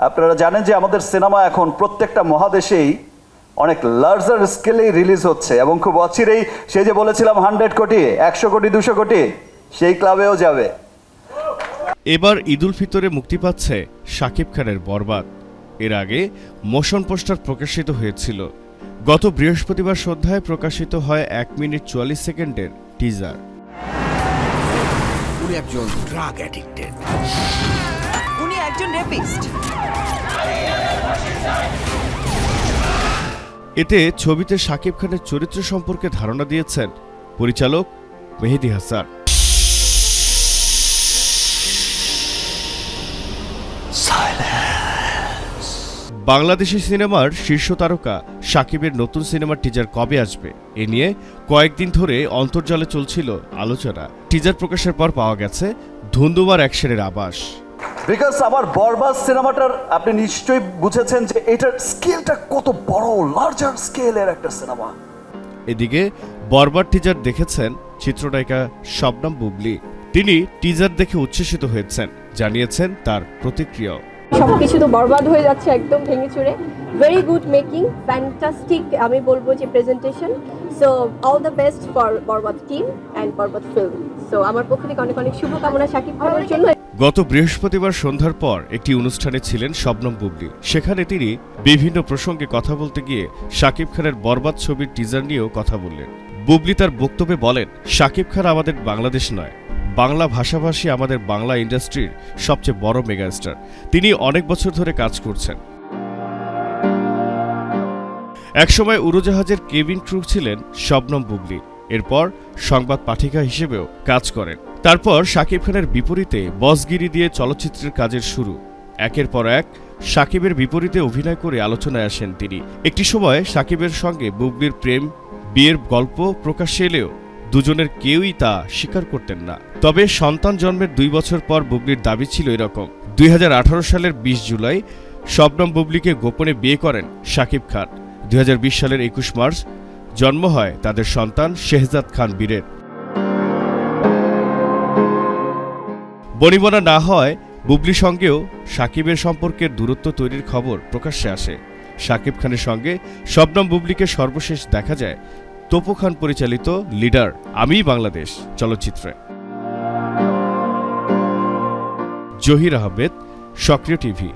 আপনারা জানেন যে আমাদের সিনেমা এখন প্রত্যেকটা মহাদেশেই অনেক লার্জার স্কেলেই রিলিজ হচ্ছে এবং খুব অচিরেই সেই যে বলেছিলাম হান্ড্রেড কোটি একশো কোটি দুশো কোটি সেই ক্লাবেও যাবে। এবার ঈদুল ফিতরে মুক্তি পাচ্ছে শাকিব খানের বরবাদ। এর আগে মোশন পোস্টার প্রকাশিত হয়েছিল। গত বৃহস্পতিবার সন্ধ্যায় প্রকাশিত হয় এক মিনিট চুয়াল্লিশ সেকেন্ডের টিজার একজন ড্রাগ অ্যাডিক্টেড উনি একজন রেপিস্ট। এতে ছবিতে শাকিব খানের চরিত্র সম্পর্কে ধারণা দিয়েছেন পরিচালক মেহেদি হাসান। বাংলাদেশি সিনেমার শীর্ষ তারকা সাকিবের নতুন সিনেমার টিজার কবে আসবে? এ নিয়ে কয়েকদিন ধরে অন্তর্জালে চলছিল আলোচনা। টিজার প্রকাশের পর পাওয়া গেছে ধুন্দুমার অ্যাকশনের আবাস বিকজ আমার বরবাদ সিনেমাটার আপনি নিশ্চয়ই বুঝেছেন যে এটার স্কেলটা কত বড় লার্জার স্কেলের একটা সিনেমা। এদিকে বরবার টিজার দেখেছেন চিত্রনায়িকা শবনম বুবলি। তিনি টিজার দেখে উচ্ছ্বসিত হয়েছেন জানিয়েছেন তার প্রতিক্রিয়াও। সবকিছু তো বরবাদ হয়ে যাচ্ছে একদম ভেঙে চুরে ভেরি গুড মেকিং ফ্যান্টাস্টিক আমি বলব যে presentation so all the best for Borbaad team and Borbaad film so আমার পক্ষ থেকে অনেক অনেক শুভকামনা শাকিব খানের জন্য। গত বৃহস্পতিবার সন্ধ্যার পর একটি অনুষ্ঠানে ছিলেন শবনম বুবলি। সেখানে তিনি বিভিন্ন প্রসঙ্গে কথা বলতে গিয়ে শাকিব খানের বরবাদ ছবির টিজার নিয়েও কথা বললেন। বুবলি তার বক্তব্যে বলেন, শাকিব খান আমাদের বাংলাদেশ নয়, বাংলা ভাষাভাষী আমাদের বাংলা ইন্ডাস্ট্রির সবচেয়ে বড় মেগাস্টার তিনি অনেক বছর ধরে কাজ করছেন। একসময় উড়োজাহাজের কেবিন ক্রু ছিলেন শবনম বুবলি। এরপর সংবাদ পাঠিকা হিসেবেও কাজ করেন। তারপর শাকিব খানের বিপরীতে বসগিরি দিয়ে চলচ্চিত্রের কাজের শুরু। একের পর এক সাকিবের বিপরীতে অভিনয় করে আলোচনায় আসেন তিনি। একটি সময় সাকিবের সঙ্গে বুবলির প্রেম, বিয়ের গল্প প্রকাশ্যে এলেও দুজনের কেউই তা স্বীকার করতেন না। তবে সন্তান জন্মের দুই বছর পর বুবলির দাবি ছিল এরকম। দুই হাজার আঠারো সালের বিশ জুলাই শবনম বুবলিকে গোপনে বিয়ে করেন শাকিব খান। দুই হাজার বিশ সালের একুশ মার্চ জন্ম হয় তাদের সন্তান শেহজাদ খান বীরের। বনিবনা না হয়, বুবলি সঙ্গেও সাকিবের সম্পর্কের দূরত্ব তৈরির খবর প্রকাশ্যে আসে। সাকিব খানের সঙ্গে শবনম বুবলিকে সর্বশেষ দেখা যায় তোপো খান পরিচালিত লিডার আমিই বাংলাদেশ চলচ্চিত্রে। জহির আহমেদ, সক্রিয় টিভি।